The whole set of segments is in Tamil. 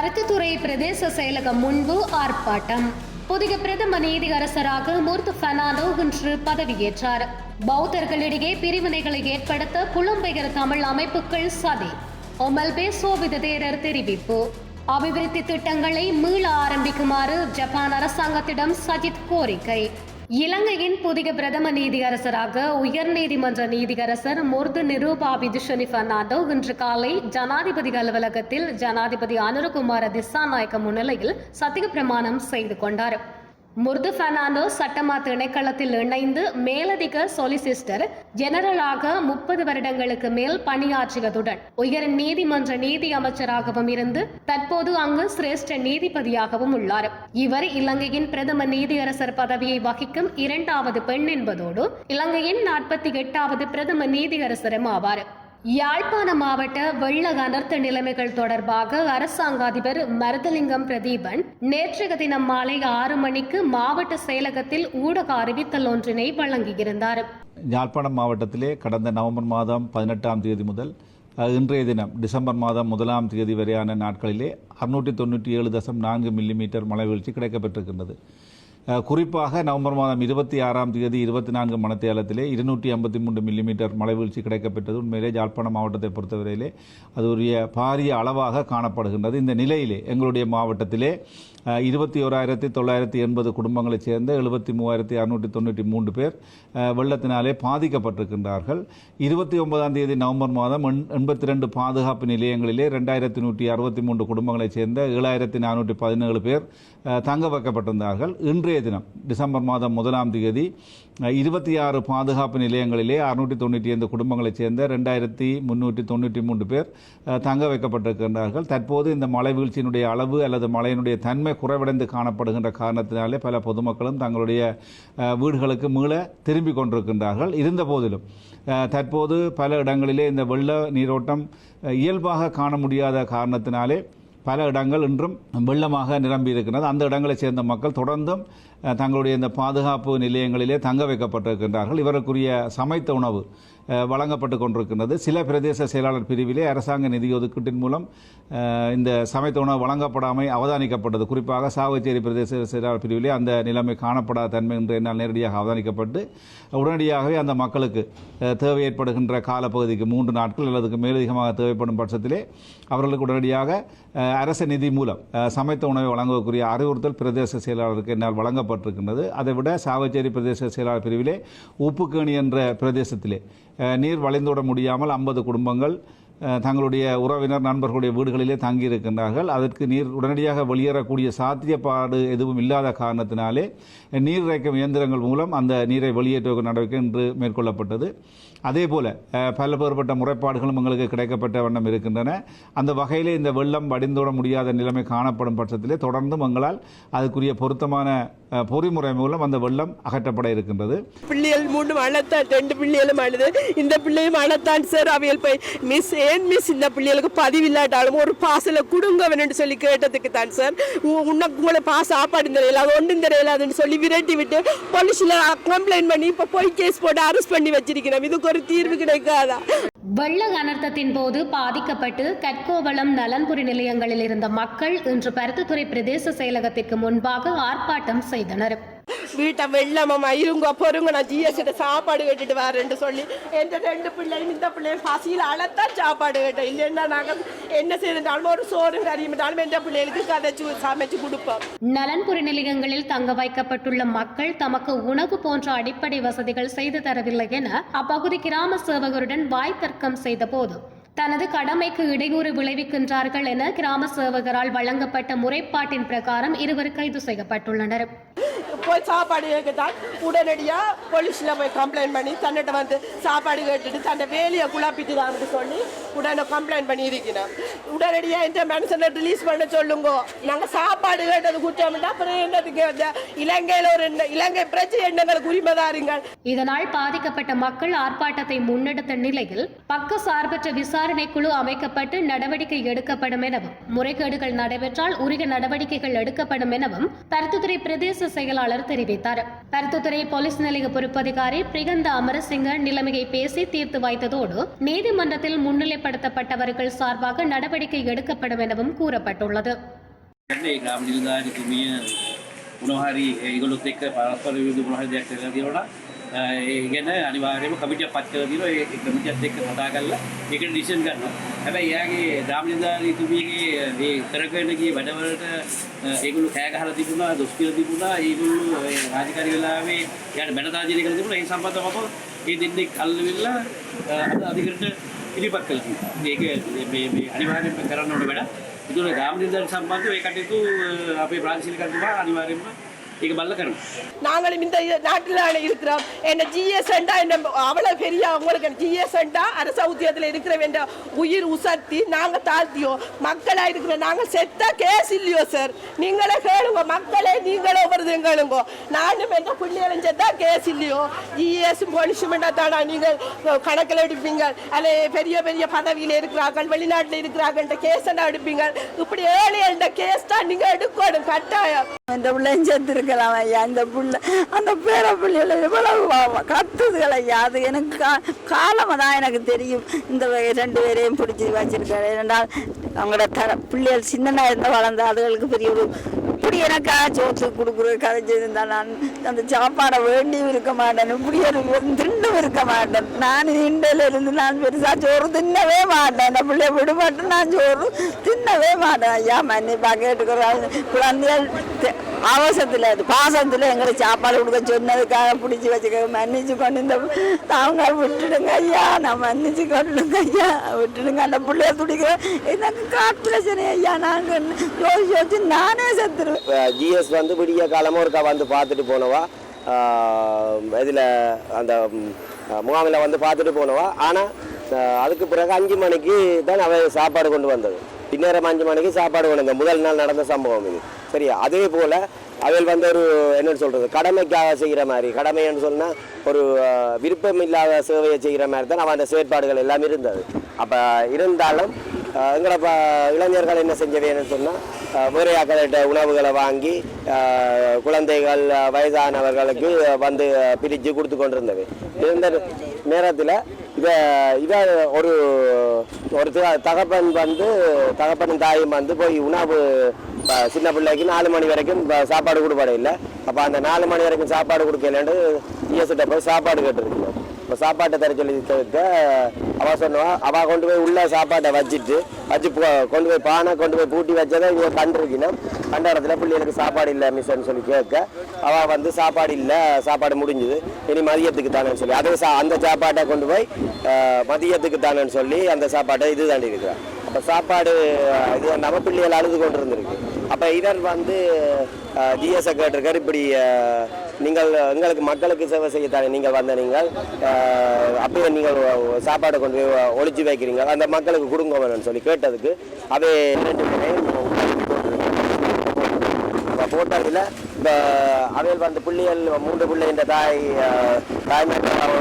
பருத்தித்துறை பிரதேச செயலகம் முன்பு ஆர்ப்பாட்டம். புதிய பிரதம நீதியரசராக மூர்த்து பெர்னாண்டோ இன்று பதவியேற்றார். பௌத்தர்களிடையே பிரிவினைகளை ஏற்படுத்த புலம்பெயர் தமிழ் அமைப்புகள் சதி. ஒமல்பே சோபித தேரர் தெரிவிப்பு. அபிவிருத்தி திட்டங்களை மீள ஆரம்பிக்குமாறு ஜப்பான் அரசாங்கத்திடம் சஜித் கோரிக்கை. இலங்கையின் புதிய பிரதம நீதியரசராக உயர்நீதிமன்ற நீதியரசர் முர்து நிரூபா விதுஷனி பெர்னாண்டோ இன்று காலை ஜனாதிபதி அலுவலகத்தில் ஜனாதிபதி அனுரகுமார திசாநாயக்க முன்னிலையில் சத்திய பிரமாணம் செய்து கொண்டார். முர்து பெர்னாண்டோ சட்டமா திணைக்களத்தில் இணைந்து மேலதிக சொலிசிஸ்டர் ஜெனரலாக முப்பது வருடங்களுக்கு மேல் பணியாற்றியதுடன் உயர் நீதிமன்ற நீதி அமைச்சராகவும் இருந்து தற்போது அங்கு சிரேஷ்ட நீதிபதியாகவும் உள்ளார். இவர் இலங்கையின் பிரதம நீதியரசர் பதவியை வகிக்கும் இரண்டாவது பெண் என்பதோடு இலங்கையின் நாற்பத்தி எட்டாவது பிரதம நீதியரசரும் ஆவார். யாழ்ப்பாண மாவட்ட வெள்ள அனர்த்த நிலைமைகள் தொடர்பாக அரசாங்க அதிபர் மருதலிங்கம் பிரதீபன் நேற்றைய தினம் மாலை ஆறு மணிக்கு மாவட்ட செயலகத்தில் ஊடக அறிவித்தல் ஒன்றினை வழங்கியிருந்தார். யாழ்ப்பாணம் மாவட்டத்திலே கடந்த நவம்பர் மாதம் பதினெட்டாம் தேதி முதல் இன்றைய தினம் டிசம்பர் மாதம் முதலாம் தேதி வரையான நாட்களிலே அறுநூற்றி தொண்ணூற்றி ஏழு தசம் நான்கு மில்லிமீட்டர் மழை வீழ்ச்சி கிடைக்கப்பட்டிருக்கின்றது குறிப்பாக நவம்பர் மாதம் இருபத்தி ஆறாம் தேதி இருபத்தி நான்கு மணத்தியாலத்திலே இருநூற்றி ஐம்பத்தி மூன்று மில்லிமீட்டர் மழை வீழ்ச்சி கிடைக்கப்பட்டது உண்மையிலே ஜாழ்ப்பாணம் மாவட்டத்தை பொறுத்தவரையிலே அது ஒரு பாரிய அளவாக காணப்படுகின்றது. இந்த நிலையிலே எங்களுடைய மாவட்டத்திலே இருபத்தி ஓராயிரத்தி தொள்ளாயிரத்தி எண்பது குடும்பங்களைச் சேர்ந்த எழுபத்தி மூவாயிரத்தி அறுநூற்றி தொண்ணூற்றி மூன்று பேர் வெள்ளத்தினாலே பாதிக்கப்பட்டிருக்கின்றார்கள். இருபத்தி ஒன்பதாம் தேதி நவம்பர் மாதம் எண்பத்தி ரெண்டு பாதுகாப்பு நிலையங்களிலே ரெண்டாயிரத்தி நூற்றி அறுபத்தி மூன்று குடும்பங்களைச் சேர்ந்த ஏழாயிரத்தி நானூற்றி பதினேழு பேர் தங்க வைக்கப்பட்டிருந்தார்கள். இன்றைய தினம் டிசம்பர் மாதம் முதலாம் தேதி இருபத்தி ஆறு பாதுகாப்பு நிலையங்களிலே அறுநூற்றி தொண்ணூற்றி ஐந்து குடும்பங்களைச் சேர்ந்த ரெண்டாயிரத்தி முந்நூற்றி தொண்ணூற்றி மூன்று பேர் தங்க வைக்கப்பட்டிருக்கின்றார்கள். தற்போது இந்த மழை வீழ்ச்சியினுடைய அளவு அல்லது மழையினுடைய தன்மை குறைவடைந்து காணப்படுகின்ற காரணத்தினாலே பல பொதுமக்களும் தங்களுடைய வீடுகளுக்கு மீள திரும்பிக் கொண்டிருக்கின்றார்கள். இருந்த போதிலும் தற்போது பல இடங்களிலே இந்த வெள்ள நீரோட்டம் இயல்பாக காண முடியாத காரணத்தினாலே பல இடங்கள் இன்றும் வெள்ளமாக நிரம்பி இருக்கிறது அந்த இடங்களைச் சேர்ந்த மக்கள் தொடர்ந்தும் தங்களுடைய இந்த பாதுகாப்பு நிலையங்களிலே தங்க வைக்கப்பட்டிருக்கின்றார்கள். இவருக்குரிய சமைத்த உணவு வழங்கப்பட்டு கொண்டிருக்கின்றது. சில பிரதேச செயலாளர் பிரிவிலே அரசாங்க நிதி ஒதுக்கீட்டின் மூலம் இந்த சமைத்த உணவு வழங்கப்படாமை அவதானிக்கப்பட்டது. குறிப்பாக சாவச்சேரி பிரதேச செயலாளர் பிரிவிலே அந்த நிலைமை காணப்படாத தன்மை என்று என்னால் நேரடியாக அவதானிக்கப்பட்டு உடனடியாகவே அந்த மக்களுக்கு தேவை ஏற்படுகின்ற காலப்பகுதிக்கு மூன்று நாட்கள் அல்லதுக்கு மேலதிகமாக தேவைப்படும் பட்சத்திலே அவர்களுக்கு உடனடியாக அரசு அரச நிதி மூலம் சமைத்த உணவை வழங்கக்கூடிய அறிவுறுத்தல் பிரதேச செயலாளருக்கு என்னால் வழங்கப்பட்டிருக்கின்றது. அதை விட சாவச்சேரி பிரதேச செயலாளர் பிரிவிலே உப்புக்கேணி என்ற பிரதேசத்திலே நீர் வளைந்துவிட முடியாமல் ஐம்பது குடும்பங்கள் தங்களுடைய உறவினர் நண்பர்களுடைய வீடுகளிலே தங்கியிருக்கின்றார்கள். அதற்கு நீர் உடனடியாக வெளியேறக்கூடிய சாத்தியப்பாடு எதுவும் இல்லாத காரணத்தினாலே நீர் இறைக்கும் இயந்திரங்கள் மூலம் அந்த நீரை வெளியேற்ற நடவடிக்கை இன்று மேற்கொள்ளப்பட்டது. அதே போல பல பேர்பட்ட முறைப்பாடுகளும் எங்களுக்கு கிடைக்கப்பட்ட வண்ணம் இருக்கின்றன. அந்த வகையில் இந்த வெள்ளம் வடிந்தோட முடியாத நிலைமை காணப்படும் பட்சத்திலே தொடர்ந்தும் எங்களால் அதுக்குரிய பொருத்தமான பொறிமுறை மூலம் அந்த வெள்ளம் அகற்றப்பட இருக்கின்றது. பிள்ளைகள் மூணு அழத்தான் ரெண்டு பிள்ளைகளும் அழுது இந்த பிள்ளையும் அழத்தான் சார் அவையில் போய் மிஸ் ஏன் மிஸ் இந்த பிள்ளைகளுக்கு பதிவில்லாட்டாலும் ஒரு பாசல கொடுங்க வேணும்னு சொல்லி கேட்டதுக்கு தான் சார். உ- உனக்கு உங்களை பாஸ் சாப்பாடு தெரியல அது ஒன்றும் தெரியலாதுன்னு சொல்லி விரட்டி விட்டு போலீஸில் கம்ப்ளைண்ட் பண்ணி இப்போ போய் கேஸ் போட்டு அரெஸ்ட் பண்ணி வச்சிருக்கிறோம். இதுக்கு ஒரு தீர்வு கிடைக்காதா? வெள்ள அனர்த்தத்தின் போது பாதிக்கப்பட்டு கட்கோவளம் நலன்புரி நிலையங்களில் இருந்த மக்கள் இன்று பருத்தித்துறை பிரதேச செயலகத்திற்கு முன்பாக ஆர்ப்பாட்டம் செய்தனர். வீட்டை வெள்ளமாமா இருங்க பொறுங்க நான் ஜிஎஸ்கிட்ட சாப்பாடு கேட்டுட்டு வரேன்னு சொல்லி எந்த ரெண்டு பிள்ளையும் இந்த பிள்ளையும் பசியில் அழத்தான் சாப்பாடு கேட்டேன். இல்லைன்னா நாங்கள் என்ன செய்தாலும் ஒரு சோறு கறியும்னாலும் எந்த பிள்ளைகளுக்கு கதைச்சு சமைச்சு கொடுப்போம். நலன்புரி நிலையங்களில் தங்க வைக்கப்பட்டுள்ள மக்கள் தமக்கு உணவு போன்ற அடிப்படை வசதிகள் செய்து தரவில்லை என அப்பகுதி கிராம சேவகருடன் வாய் தர்க்கம் செய்த போது தனது கடமைக்கு இடையூறு விளைவிக்கின்றார்கள் என கிராம சேவகரால் வழங்கப்பட்ட முறைப்பாட்டின் பிரகாரம் இருவர் கைது செய்யப்பட்டுள்ளனர். போய் சாப்பாடு கேட்கத்தான் உடனடியாக போலீஸில் போய் கம்ப்ளைண்ட் பண்ணி தன்னிட்ட வந்து சாப்பாடு கேட்டுட்டு தன்னை வேலையை குழப்பிட்டு தான் சொல்லி உடனே கம்ப்ளைண்ட் பண்ணி இருக்கிறோம் உடனடியாக இந்த மனுஷனை ரிலீஸ் பண்ண சொல்லுங்க. நாங்கள் சாப்பாடு கேட்டது குற்றம்ட்டா அப்புறம் என்னதுக்கு இந்த இலங்கையில் ஒரு இலங்கை பிரச்சனை எண்ணங்களுக்கு உரிமைதாருங்கள் இதனால் பாதிக்கப்பட்ட மக்கள் ஆர்ப்பாட்டத்தை முன்னெடுத்த நிலையில் பக்க சார்பற்ற விசாரணை விசாரணைக்குழு அமைக்கப்பட்டு நடவடிக்கை எடுக்கப்படும் எனவும் முறைகேடுகள் நடைபெற்றால் உரிய நடவடிக்கைகள் எடுக்கப்படும் எனவும் பருத்துத்துறை பிரதேச செயலாளர் தெரிவித்தார். பருத்துத்துறை போலீஸ் நிலைய பொறுப்பதிகாரி பிரிகந்த அமரசிங்க நிலைமையை பேசி தீர்த்து வைத்ததோடு நீதிமன்றத்தில் முன்னிலைப்படுத்தப்பட்டவர்கள் சார்பாக நடவடிக்கை எடுக்கப்படும் எனவும் கூறப்பட்டுள்ளது. உணவாரி எங்களுக்கு பரஸ்பர விருது உணவாரி தேவை ඒ ගැන අනිවාර්යයෙන්ම කමිටියක් පත් කරලා තියෙනවා ඒ කමිටියත් එක්ක කතා කරලා ඒක ඩිසිෂන් ගන්නවා. හැබැයි එයාගේ ධාමිනදාලිතුමියගේ මේ කරගෙන ගිය වැඩවලට ඒගොල්ලෝ කෑ ගහලා තිබුණා දොස් කියලා තිබුණා ඒගොල්ලෝ ඒ රාජකාරී වෙලාවේ යාට බැනදාජිනි කරලා තිබුණා. ඒ සම්බන්ධව මේ දෙන්නේ කල්ලි වෙලා අද අධිකරණ ඉලිපත් කළ. ඒක අනිවාරෙන් කරන්න ඕන වැඩ ඉතුර ගාම නිදන් සම්බන්ධ ඒ කටයුතු අපේ ප්‍රාංශික කටුමා අනිවාර්යෙන්ම இங்கே பல்லக்கணும் நாங்களும் இந்த நாட்டில் இருக்கிறோம். என்ன ஜிஎஸ் என்ன அவ்வளோ பெரிய உங்களுக்கு ஜிஎஸ் அரச உத்தியத்தில் இருக்கிற வேண்டிய உயிர் உசர்த்தி நாங்கள் தாழ்த்தியோ? மக்களாக இருக்கிற நாங்கள் செத்த கேஸ் இல்லையோ சார் நீங்களே கேளுங்க. மக்களே நீங்களே வருதுங்களுங்கோ நானும் எந்த பிள்ளைகளும் செத்தா கேஸ் இல்லையோ? ஜிஎஸ் பொலிஷமெண்டாக தானா நீங்கள் கணக்கில் எடுப்பீங்க? அல்ல பெரிய பெரிய பதவியில் இருக்கிறார்கள் வெளிநாட்டில் இருக்கிறார்கள் கேஸ் எடுப்பீங்க. இப்படி ஏழை கேஸ் தான் நீங்கள் எடுக்கணும். கட்டாயம். இந்த பிள்ளையும் செத்துருக்கலாம் ஐயா அந்த பிள்ளை அந்த பேர பிள்ளைகளை எவ்வளவு கத்துதுகள் ஐயா அது எனக்கு கா- காலமா தான் எனக்கு தெரியும். இந்த ரெண்டு பேரையும் பிடிச்சி வச்சிருக்காரு. ஏனென்றால் அவங்களோட தர பிள்ளைகள் சின்னனாக இருந்தால் வளர்ந்த அதுகளுக்கு பெரிய ஒரு இப்படி எனக்கா சோத்து கொடுக்குற கதைச்சிருந்தா நான் அந்த சாப்பாடை வேண்டியும் இருக்க மாட்டேன். இப்படி திண்டும் இருக்க மாட்டேன். நான் இண்டையில இருந்து நான் பெருசாக சோறு தின்னவே மாட்டேன். அந்த பிள்ளைய விடுபட்டு நான் சோறு தின்னவே மாட்டேன். ஐயா மன்னிப்பா கேட்டுக்கிறேன் குழந்தைகள் அவசரத்தில் அது பாசத்தில் எங்களுக்கு சாப்பாடு கொடுக்க சொன்னதுக்காக பிடிச்சி வச்சுக்க மன்னிச்சு கொண்டு இந்த தாங்க விட்டுடுங்க ஐயா நான் மன்னிச்சு கொண்டுடுங்க ஐயா. விட்டுடுங்க அந்த பிள்ளைய துடிக்க. எனக்கு காட்டு பிரச்சனை ஐயா நாங்கள் யோசிச்சு யோசிச்சு நானே செத்துருவேன். ஜிஎஸ் வந்து விடிய காலமாக ஒருக்கா வந்து பார்த்துட்டு போனவா? இதில் அந்த முகாமில் வந்து பார்த்துட்டு போனவா? ஆனால் அதுக்கு பிறகு அஞ்சு மணிக்கு தான் அவன் சாப்பாடு கொண்டு வந்தது. பின்னேரம் அஞ்சு மணிக்கு சாப்பாடு கொண்டு வந்தேன். முதல் நாள் நடந்த சம்பவம் இது. சரியா அதே போல் அவள் வந்து ஒரு என்னன்னு சொல்கிறது கடமைக்காக செய்கிற மாதிரி கடமைன்னு சொன்னால் ஒரு விருப்பம் இல்லாத சேவையை செய்கிற மாதிரி தான் அவன் அந்த செயற்பாடுகள் எல்லாம் இருந்தது. அப்போ இருந்தாலும் எங்களை ப இளைஞர்கள் என்ன செஞ்சவேன்னு சொன்னால் வேறு உணவுகளை வாங்கி குழந்தைகள் வயதானவர்களுக்கு வந்து பிரித்து கொடுத்து கொண்டிருந்தது. இருந்த நேரத்தில் இதை இதை ஒரு ஒரு தகப்பன் வந்து தகப்பனும் தாயும் வந்து போய் உணவு சின்ன பிள்ளைக்கு நாலு மணி வரைக்கும் சாப்பாடு கொடுப்பாடு இல்லை. அப்போ அந்த நாலு மணி வரைக்கும் சாப்பாடு கொடுக்கலன்னு இஎஸ்கிட்ட போய் சாப்பாடு கேட்டுருக்கீங்க. இப்போ சாப்பாட்டை தர சொல்லி தவிர்க்க அவள் சொன்னா அவள் கொண்டு போய் உள்ள சாப்பாட்டை வச்சுட்டு வச்சு கொண்டு போய் பானை கொண்டு போய் பூட்டி வச்சதை இங்கே கண்டிருக்கணும் கண்ட இடத்துல பிள்ளைகளுக்கு சாப்பாடு இல்லை மிஸ்ன்னு சொல்லி கேட்க அவள் வந்து சாப்பாடு இல்லை சாப்பாடு முடிஞ்சுது. இனி மதியத்துக்கு தானேன்னு சொல்லி. அதே சா அந்த சாப்பாட்டை கொண்டு போய் மதியத்துக்கு தானேன்னு சொல்லி அந்த சாப்பாட்டை இது தாண்டி இருக்கிறான். அப்போ சாப்பாடு இது நம்ம பிள்ளைகள் அழுது கொண்டு இருந்திருக்கு அப்போ இவர் வந்து ஜிஎஸ்ஐ கேட்டிருக்காரு. இப்படி நீங்கள் எங்களுக்கு மக்களுக்கு சேவை செய்யத்தானே நீங்கள் வந்த நீங்கள் அப்படியே நீங்கள் சாப்பாடை கொண்டு போய் ஒழிச்சு வைக்கிறீங்க. அந்த மக்களுக்கு கொடுங்க வேணும்னு சொல்லி கேட்டதுக்கு அவை ரெண்டு போட்டதில் இப்போ அவையில் வந்து பிள்ளைகள் மூன்று பிள்ளைன்ற தாய் தாய் தாய்மார்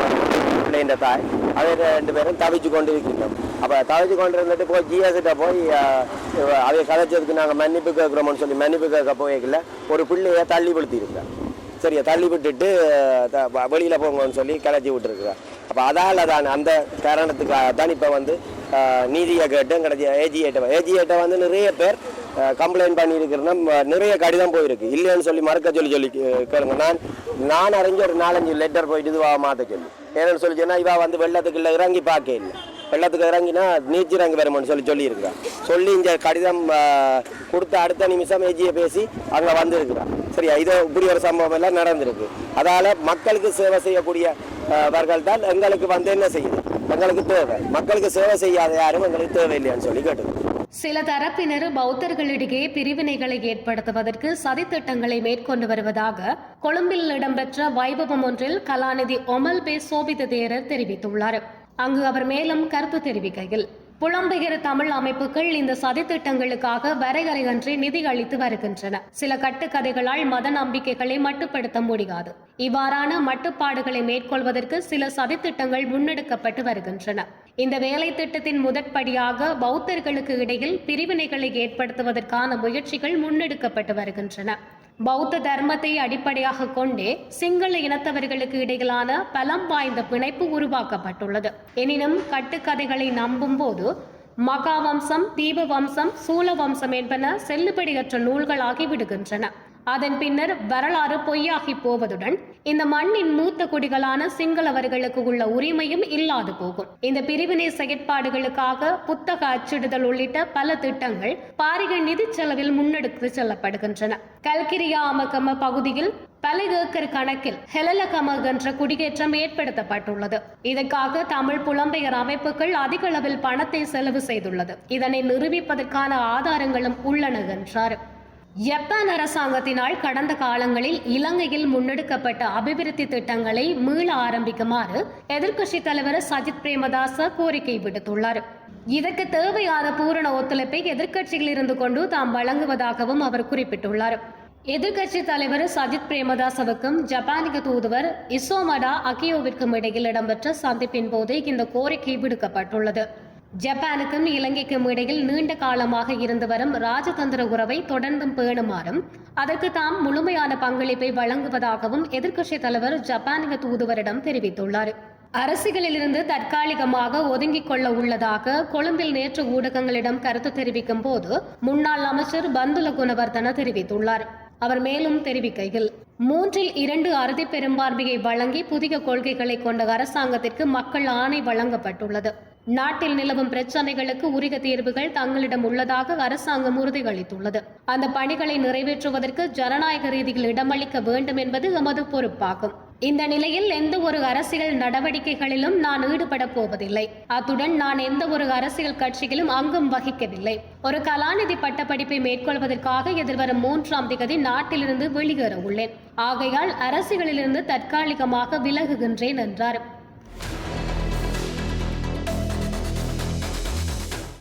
பிள்ளைன்ற தாய் அவை ரெண்டு பேரும் தவிச்சு கொண்டு இருக்கின்றோம் அப்போ தவிச்சு கொண்டு இருந்துட்டு போய் ஜிஎஸ்கிட்ட போய் அதை கதைச்சதுக்கு நாங்கள் மன்னிப்பு கேட்குறோம்னு சொல்லி மன்னிப்பு கேட்க போய்க்கல ஒரு பிள்ளைய தள்ளி விழுத்திருக்கேன் சரியா தள்ளி விட்டுட்டு த- போங்கன்னு சொல்லி கிளச்சி விட்டுருக்குறேன் அப்போ அதால் தான் அந்த காரணத்துக்காக தான் இப்போ வந்து நீதியை கேட்டும் கிடைச்சி ஏஜிஏட்டை ஏஜிஏட்டை வந்து நிறைய பேர் கம்ப்ளைண்ட் பண்ணியிருக்கிறேன்னா நிறைய கடிதம் போயிருக்கு. இல்லைன்னு சொல்லி மறக்க சொல்லி சொல்லி கேளுங்க. நான் நான் அறிஞ்ச ஒரு நாலஞ்சு லெட்டர் போயிட்டு இதுவாக மாற்ற சொல்லி. ஏன்னு சொல்லி சொன்னால் இவா வந்து வெள்ளத்துக்குள்ள இறங்கி பார்க்க இல்லை. வெள்ளத்துக்கு இறங்கினா நீச்சி இறங்கி வருமான்னு சொல்லி சொல்லியிருக்கிறான் சொல்லி இந்த கடிதம் அஹ், கொடுத்த அடுத்த நிமிஷம் ஏஜியை பேசி அங்கே வந்திருக்கிறான் சரியா? இது இப்படி ஒரு சம்பவம் எல்லாம் நடந்திருக்கு. அதால மக்களுக்கு சேவை செய்யக்கூடியவர்கள் தான் எங்களுக்கு வந்து என்ன செய்யுது? எங்களுக்கு தேவை. மக்களுக்கு சேவை செய்யாத யாரும் எங்களுக்கு தேவையில்லையான்னு சொல்லி கேட்டுது. சில தரப்பினர் பௌத்தர்களிடையே பிரிவினைகளை ஏற்படுத்துவதற்கு சதித்திட்டங்களை மேற்கொண்டு வருவதாக கொழும்பில் இடம்பெற்ற வைபவம் ஒன்றில் கலாநிதி ஒமல் பே சோபித தேரர் தெரிவித்துள்ளார். அங்கு அவர் மேலும் கருத்து தெரிவிக்கையில் புலம்பெயர் தமிழ் அமைப்புகள் இந்த சதித்திட்டங்களுக்காக வரையறையன்றி நிதி அளித்து வருகின்றன. சில கட்டுக்கதைகளால் மத நம்பிக்கைகளை மட்டுப்படுத்த முடியாது. இவ்வாறான மட்டுப்பாடுகளை மேற்கொள்வதற்கு சில சதித்திட்டங்கள் முன்னெடுக்கப்பட்டு வருகின்றன. இந்த வேலை திட்டத்தின் முதற்படியாக பௌத்தர்களுக்கு இடையில் பிரிவினைகளை ஏற்படுத்துவதற்கான முயற்சிகள் முன்னெடுக்கப்பட்டு வருகின்றன. பௌத்த தர்மத்தை அடிப்படையாக கொண்டே சிங்கள இனத்தவர்களுக்கு இடையிலான பலம் வாய்ந்த பிணைப்பு உருவாக்கப்பட்டுள்ளது. எனினும் கட்டுக்கதைகளை நம்பும் போது மகாவம்சம் சூல வம்சம் என்பன செல்லுபடியற்ற நூல்களாகி விடுகின்றன. அதன் பின்னர் வரலாறு பொய்யாகி போவதுடன் இந்த மண்ணின் மூத்த குடிகளான சிங்களவர்களுக்கு உள்ள உரிமையும் இல்லாது போகும். இந்த பிரிவினை செயற்பாடுகளுக்காக புத்தக அச்சிடுதல் உள்ளிட்ட பல திட்டங்கள் பாரிய நிதி செலவில் முன்னெடுத்து செல்லப்படுகின்றன. கல்கிரியா அமகம பகுதியில் பல ஏக்கர் கணக்கில் ஹெலலகம என்ற குடியேற்றம் ஏற்படுத்தப்பட்டுள்ளது. இதற்காக தமிழ் புலம்பெயர் அமைப்புகள் அதிக அளவில் பணத்தை செலவு செய்துள்ளது. இதனை நிரூபிப்பதற்கான ஆதாரங்களும் உள்ளன என்றார். ஜப்பான் அரசாங்கத்தினால் கடந்த காலங்களில் இலங்கையில் முன்னெடுக்கப்பட்ட அபிவிருத்தி திட்டங்களை மீள ஆரம்பிக்குமாறு எதிர்க்கட்சித் தலைவர் சஜித் பிரேமதாச கோரிக்கை விடுத்துள்ளார். இதற்கு தேவையான பூரண ஒத்துழைப்பை எதிர்க்கட்சியில் இருந்து கொண்டு தாம் வழங்குவதாகவும் அவர் குறிப்பிட்டுள்ளார். எதிர்க்கட்சித் தலைவர் சஜித் பிரேமதாசவுக்கும் ஜப்பானிய தூதுவர் இசோமடா அகியோவிற்கும் இடையில் இடம்பெற்ற சந்திப்பின் போது இந்த கோரிக்கை விடுக்கப்பட்டுள்ளது. ஜப்பானுக்கும் இலங்கைக்கும் இடையில் நீண்ட காலமாக இருந்து வரும் ராஜதந்திர உறவை தொடர்ந்தும் பேணுமாறும் அதற்கு தாம் முழுமையான பங்களிப்பை வழங்குவதாகவும் எதிர்க்கட்சித் தலைவர் ஜப்பானிய தூதுவரிடம் தெரிவித்துள்ளார். அரசுகளிலிருந்து தற்காலிகமாக ஒதுங்கிக் கொள்ள உள்ளதாக கொழும்பில் நேற்று ஊடகங்களிடம் கருத்து தெரிவிக்கும் போது முன்னாள் அமைச்சர் பந்துல குணவர்தன தெரிவித்துள்ளார். அவர் மேலும் தெரிவிக்கையில் மூன்றில் இரண்டு அறுதி பெரும்பான்மையை வழங்கி புதிய கொள்கைகளை கொண்ட அரசாங்கத்திற்கு மக்கள் ஆணை வழங்கப்பட்டுள்ளது. நாட்டில் நிலவும் பிரச்சனைகளுக்கு உரிய தீர்வுகள் தங்களிடம் உள்ளதாக அரசாங்கம் உறுதியளித்துள்ளது. அந்த பணிகளை நிறைவேற்றுவதற்கு ஜனநாயக ரீதியில் இடமளிக்க வேண்டும் என்பது எமது பொறுப்பாகும். இந்த நிலையில் எந்த ஒரு அரசியல் நடவடிக்கைகளிலும் நான் ஈடுபட போவதில்லை. அத்துடன் நான் எந்த ஒரு அரசியல் கட்சியிலும் அங்கம் வகிக்கவில்லை. ஒரு கலாநிதி பட்டப்படிப்பை மேற்கொள்வதற்காக எதிர்வரும் மூன்றாம் திகதி நாட்டிலிருந்து வெளியேற உள்ளேன். ஆகையால் அரசியலிலிருந்து தற்காலிகமாக விலகுகின்றேன் என்றார்.